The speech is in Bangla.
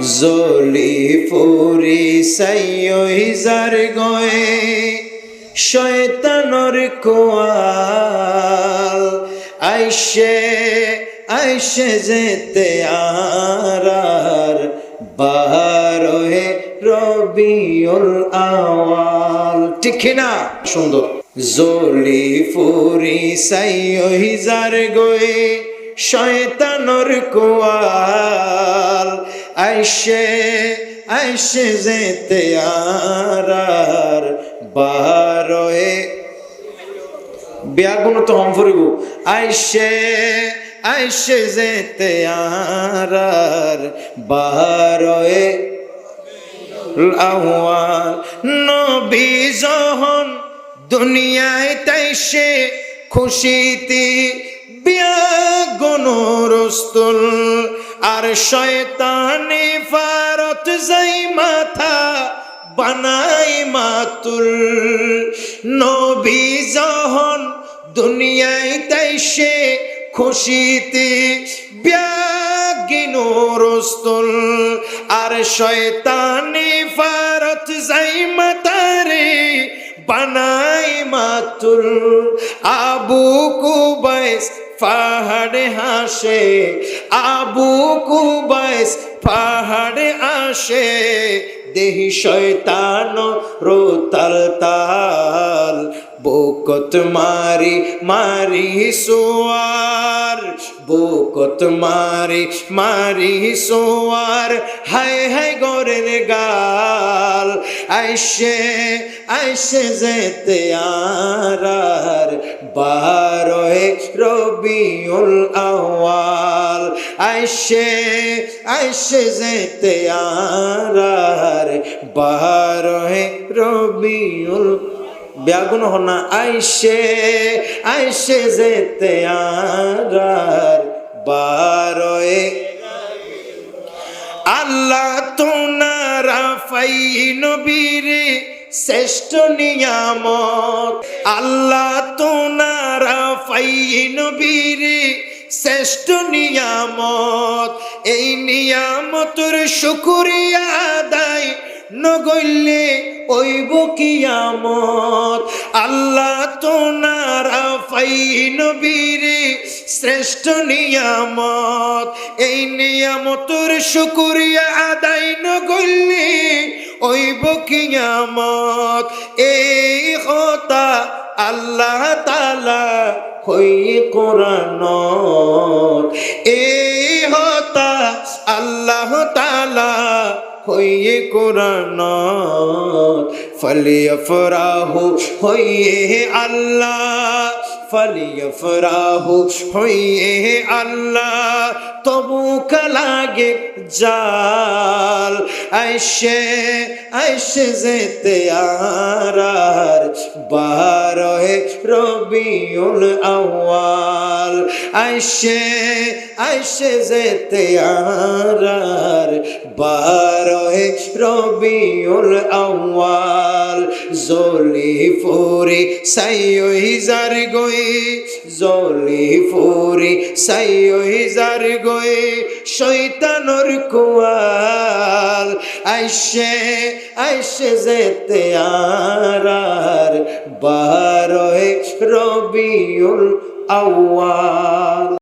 জলি ফুরি সাইয়ইজার গয়ে শয়তানর কোয়াল আইসে আইসে যেতে আর বারোহে রবিউল আওয়াল। ঠিক না সুন্দর। জলি ফুরি সাইয়ইজার গয়ে শয়তানর কোয়াল আইসে আইসে যেতে আর বারোয়ে। বিয়ার গুণ তো হম ফুরিব। আইসে আইসে যেতে আর বারোয়ে। আহ্বান নবী যখন দুনিয়ায় তাইসে খুশিতে বিয়াগনরস্তুল আর শয়তানে ফারত যাই মাথা বানাই মাতুল। নবী যখন দুনিয়ায় তাইসে খুশিতে ব্যাগিনোরস্তুল আর শয়তানি ফারত যাই মাতারে বানাই মাতুল। আবু কুবাইস পাহাড়ে হাসে আবু কুবাইস পাহাড়ে আসে দেহি শয়তান রোতাল তাল বকত মারি মারি সোয়ার, বকত মারি মারি সোয়ার। হায় হায় গরের গাল, আইসে আইসে যেতে আর বারোয় রবিউল আওয়াল আইসে আইসে যেতে আর বারোয় রবিউল ব্যাগুন হনা আইসে আইসে যেতে আর বারোয়। আল্লাহ তোনারা ফাই নবীরে শ্রেষ্ঠ নিয়ামত। আল্লাহ তোনারা ফাই নবীরে শ্রেষ্ঠ নিয়ামত। এই নিয়ামতর শুকুরিয়া নগইলে ওইব কিয়ামত। আল্লাহ তোনারা ফাই নবীরে শ্রেষ্ঠ নিয়ামত। এই নিয়ামতর শুকুরিয়া আদায় নগইলে ওইব কিয়ামত। এই কথা আল্লাহ তালা হই কোরআন এই হতা আল্লাহ তালা হইয়ে কোরআন ফলিয়ফরাহু হইয়ে আল্লাহ ফলিয়ফরাহু হইয়ে আল্লাহ তবু কালাগে জাল। আইসে আইসে যেতে আর বারোহে রবিউল আওয়াল আইসে আইসে যেতে আর বারোহে রবিউল আওয়াল জলি ফুরি সাইয়ইজার গই জলি ফুরি সাইয়ইজার গই। শয়তানর কুয়াল। আইসে আইসে যেতে আর বারোহে রবিউল আওয়াল